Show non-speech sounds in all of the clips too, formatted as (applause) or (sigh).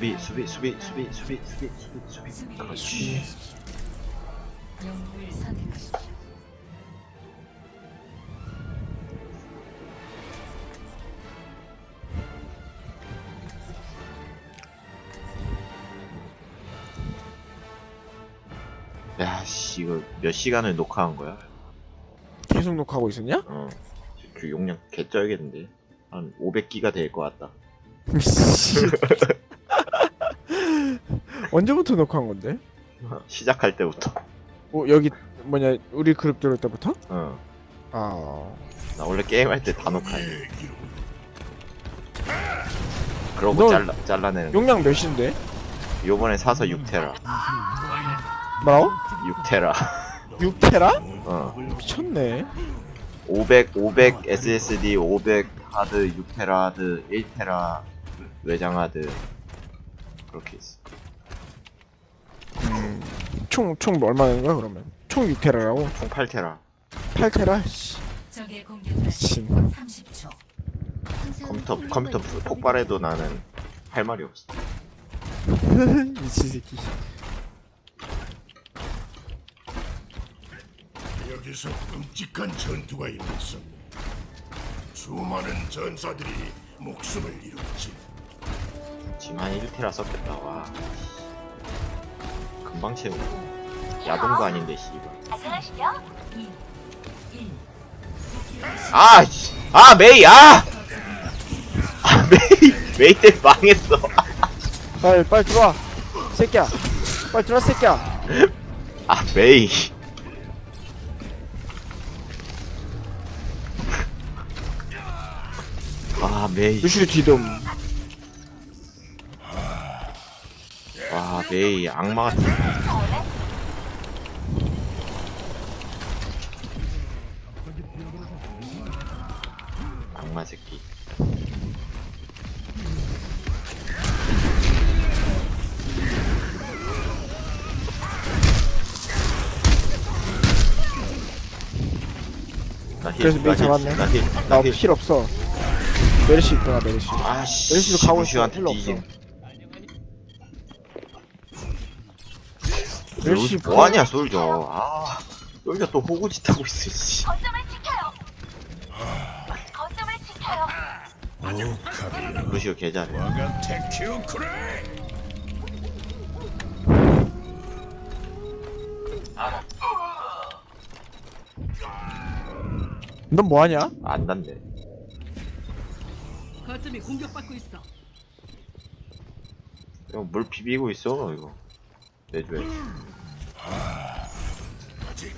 수비 수비 수비 수비 수비 수비 수비 수비 그렇지 영웅을 선택하십시오. 야씨 이거 몇 시간을 녹화한 거야? 계속 녹화하고 있었냐? 어. 그 용량 개 쩔겠는데 한 500기가 될 것 같다 (laughs) 씨. 언제부터 녹화한 건데? 시작할 때부터. 어 여기 뭐냐 우리 그룹 들어올 때부터? 어나 아 원래 게임할 때 다 녹화해. 그러고 너 잘라, 잘라내는 거 용량 몇인데? 요번에 사서 6테라. 뭐라고? 6테라. 6테라? 어. 미쳤네. 500 500 SSD 500 하드 6테라 하드 1테라 외장 하드. 그렇게 있어 총 총 얼마 되는 거야 그러면? 총 6테라라고? 총 8테라 8테라? 씨 적의 공격까지 미친 30초. 컴퓨터 컴퓨터 폭발해도 나는 할 말이 없어 (laughs) 미친 새끼 여기서 끔찍한 전투가 일어났었네. 수많은 전사들이 목숨을 잃었지. 한 1테라 썼겠다 와 금방 채우고. 야동도 아닌데 씨발. 2, 1. 아! 씨. 아 메이 아! 아 메이 메이 때문에 망했어. 빨리 빨리 들어와. 새끼야. 빨리 들어와 새끼야. 아 메이. 아 메이. 루시드 뒤돔 와 메이 악마 같은 악마 새끼 나 힐, 그래서 나 메이 힐, 잡았네. 나 힐, 나 나 힐. 필요 없어 메르시 있구나 메르시 아씨 메르시도 가고 있어 필요 뒤진. 없어 메르 시 루시 뭐하냐 솔져 아 솔져 또 호구짓 하고 있어 씨. 루시오 개잘해 와가 테큐 그래. 넌 뭐하냐? 안 단대 거점이 공격받고 있어. 이거 물 비비고 있어 이거 내줘야지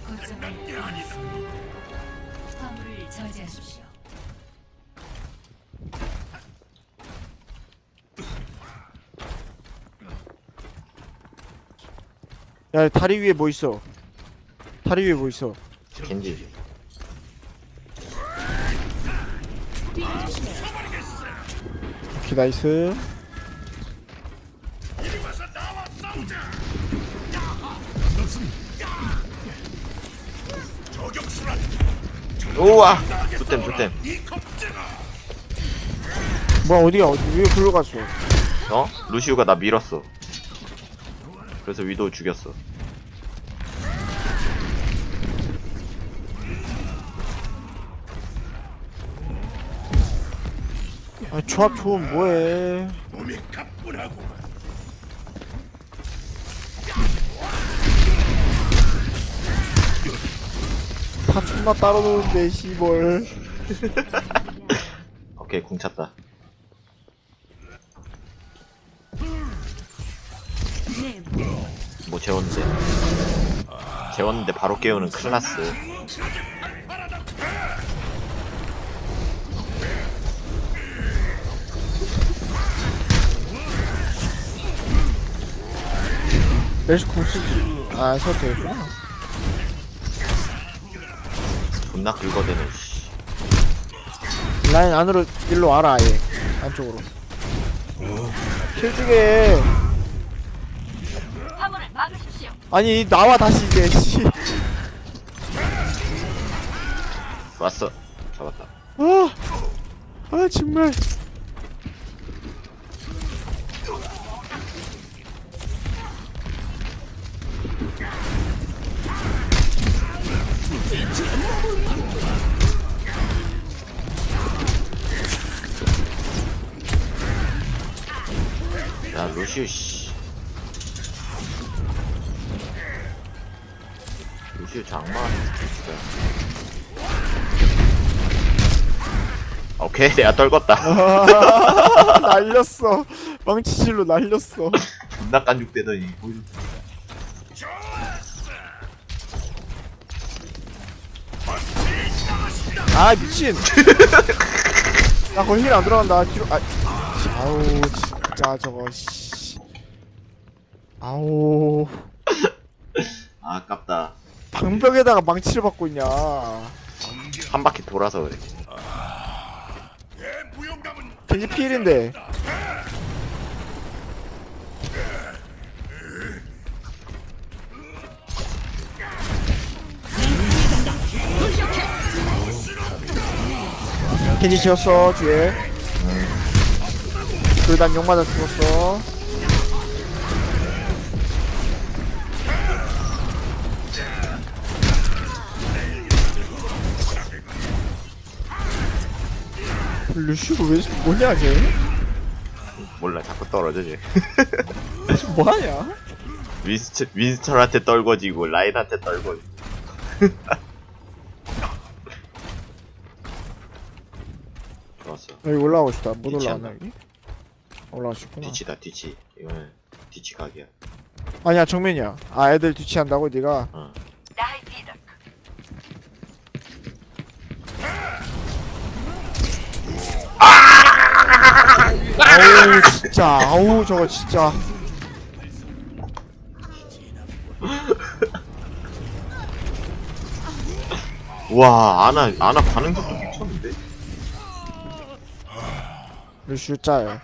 거점을 화물을 저지하십시오. 야 다리 위에 뭐 있어? 다리 위에 뭐 있어? 겐지. 오케이 나이스 우와. 굿댐 굿댐. 뭐야 어디야? 어디 왜 글로 갔어? 어? 루시오가 나 밀었어. 그래서 위도우 죽였어. 아 조합 좋으면 뭐해? 몸이 가뿐하고. 다 존나 따로 노는데 씨벌. (laughs) 오케이 궁 찼다. 뭐 재웠는데? 재웠는데 바로 깨우는 클라스. 메르시 공 쓰지. 아 써도 되겠구나 존나 긁어대네 씨. 라인 안으로 일로 와라 아예. 안쪽으로. 킬주게 아니 나와 다시 이제 씨. 왔어. 잡았다. 아, 아 정말 야 루시우 씨. 루시우 장마 진짜 오케이 내가 떨궜다. (laughs) 날렸어. 망치질로 날렸어. 존나 깐죽대더니. 아 미친! (laughs) 나 거기 힐안 들어간다. 뒤로 아 아우 진짜 저거 씨 아우. 아, 아깝다. 방벽에다가 망치를 받고 있냐. 한 바퀴 돌아서 그래. 겐지 필인데. 겐지 지었어 뒤에. 그난 욕맞아 죽었어 루시오 왜 뭐냐 쟤? 몰라 자꾸 떨어져 쟤쟤 뭐하냐? 윈스턴, 윈스턴한테 떨궈지고 라인한테 떨궈지고 (laughs) 좋았어 여기 올라가고 싶다 못 뒤치 올라가나 한다. 여기? 올라가고 싶구나 뒤치다 뒤치 이거는 뒤치 각이야 아니야 정면이야 아 애들 뒤치한다고 네가 어. 아우 진짜. 아우 저거 진짜. 와 아나 아나 반응 속도 미쳤는데? 루슈 짤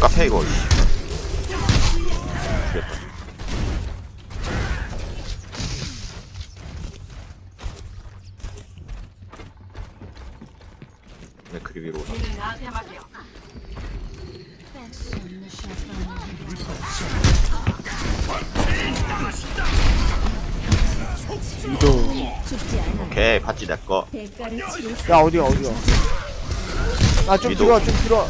카페 이거 네 그리 위로 올라 위도 오케이 팥지 내꺼 야 어디야 어디야? 아 좀 위도. 들어와 좀좀 야, 들어와.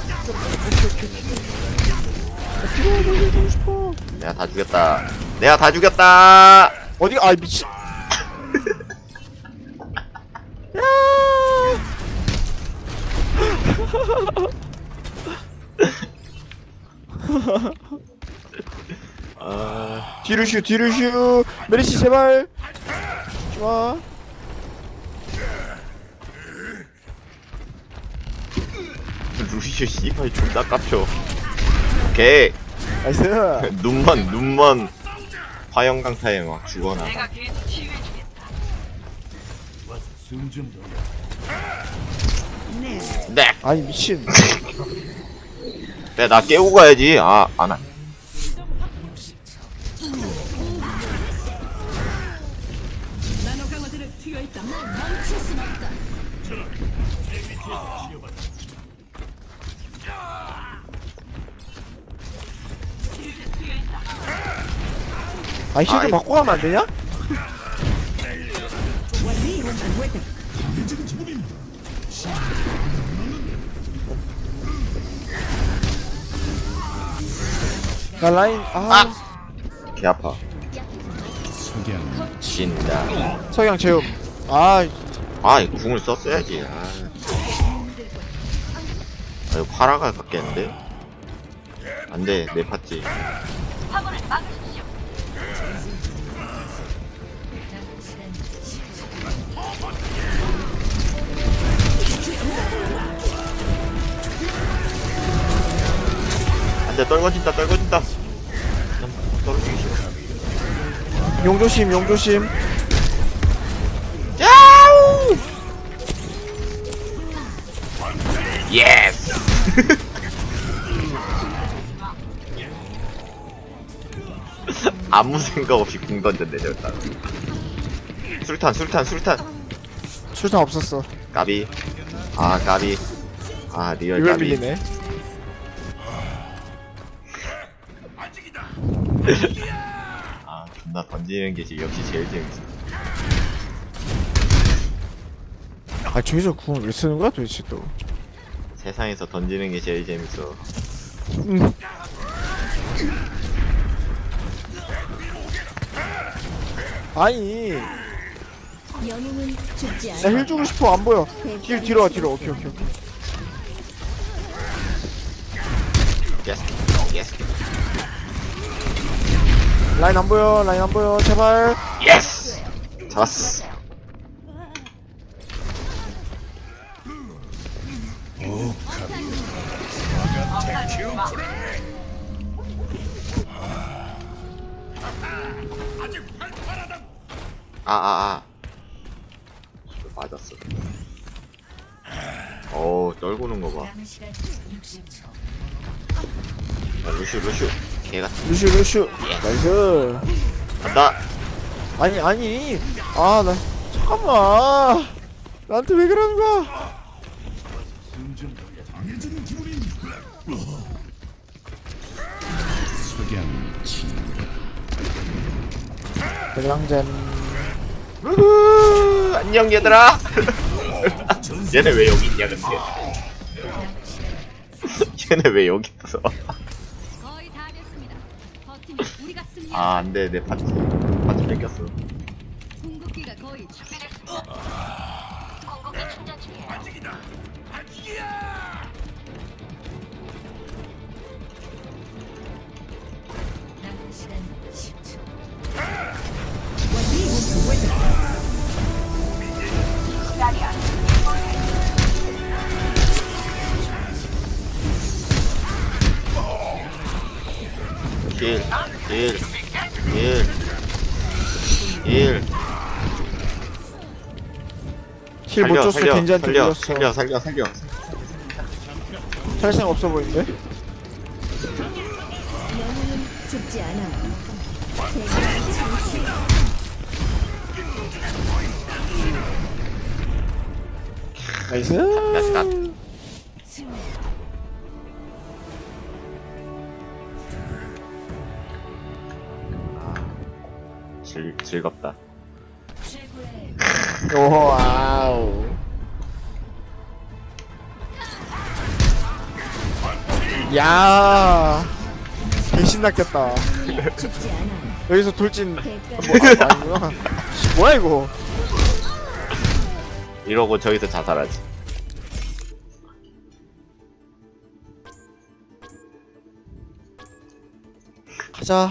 들어와 싶어 내가 다 죽였다. 내가 다 죽였다. 어디 아 미친 야 아 뒤루슈 뒤루슈 메리시 제발. 좋아. 루시오 씨발 존나 깝쳐 오케이. 나이스. (laughs) 눈먼 눈먼. 화영강타에 막 죽어나 네. 아니 미친 네, 나 깨우고 가야지. 아, 안 와. 아이 실좀 아이. 바꿔 가면 안 되냐? 나 라인 아, 개 아파. 진다. 석양 재움 아 아, 이 궁을 썼어야지. 아. 아, 이거 파라가 같겠는데? 안 돼, 내 팠지. 안 돼, 떨궈진다, 떨궈진다. 난 떨어지기 싫어. 용조심 용조심 야우! 예스! 아무 생각 없이 궁 던졌네, 저다. 술탄, 술탄, 술탄. 술탄 없었어 까비. 아, 까비. 아, 리얼 이걸 까비. 밀리네 존나 던지는 게 지금 역시 제일 재밌어. 아 저기서 궁을 왜 쓰는 거야 도대체 또 세상에서 던지는 게 제일 재밌어. 음. 아니 영웅은 죽지 않아. 나 힐 주고 싶어 안 보여 힐 뒤로 와 뒤로 오케이 오케이 오케이 예 라인 안 보여 라인 안 보여 제발 예스. 잡았어. 아, 아, 아. 맞았어. 어우, 떨구는 거 봐. 남은 시간 60초. 야, 루슈, 루슈. 개 같은. 루슈 루슈 나이스 간다. 아니 아니 아 나 잠깐만 나한테 왜 그러는 거야 우후, 안녕, 얘들아. (laughs) 얘네 왜 여기 있냐, 근데. (laughs) 얘네 왜 여기 있어? (laughs) 아 안돼 내 파츠 파츠 뺏겼어 궁극기가 거의 준비됐습니다. 궁극기 충전 중이에요. 반칙이다. 반칙이야. 남은 시간 10초. 1 1 1 킬못 살려 줬어. 살려 겐지한테 살려 물렸어. 살려 살려 살려. 살생 없어 보이는데? 죽지 않아. 나이스. 나이스 즐, 즐겁다. 오 와우 야 개신났겠다. 여기서 돌진 뭐, 아, 아니구나 뭐야 이거 이러고 저기서 자살하지. 가자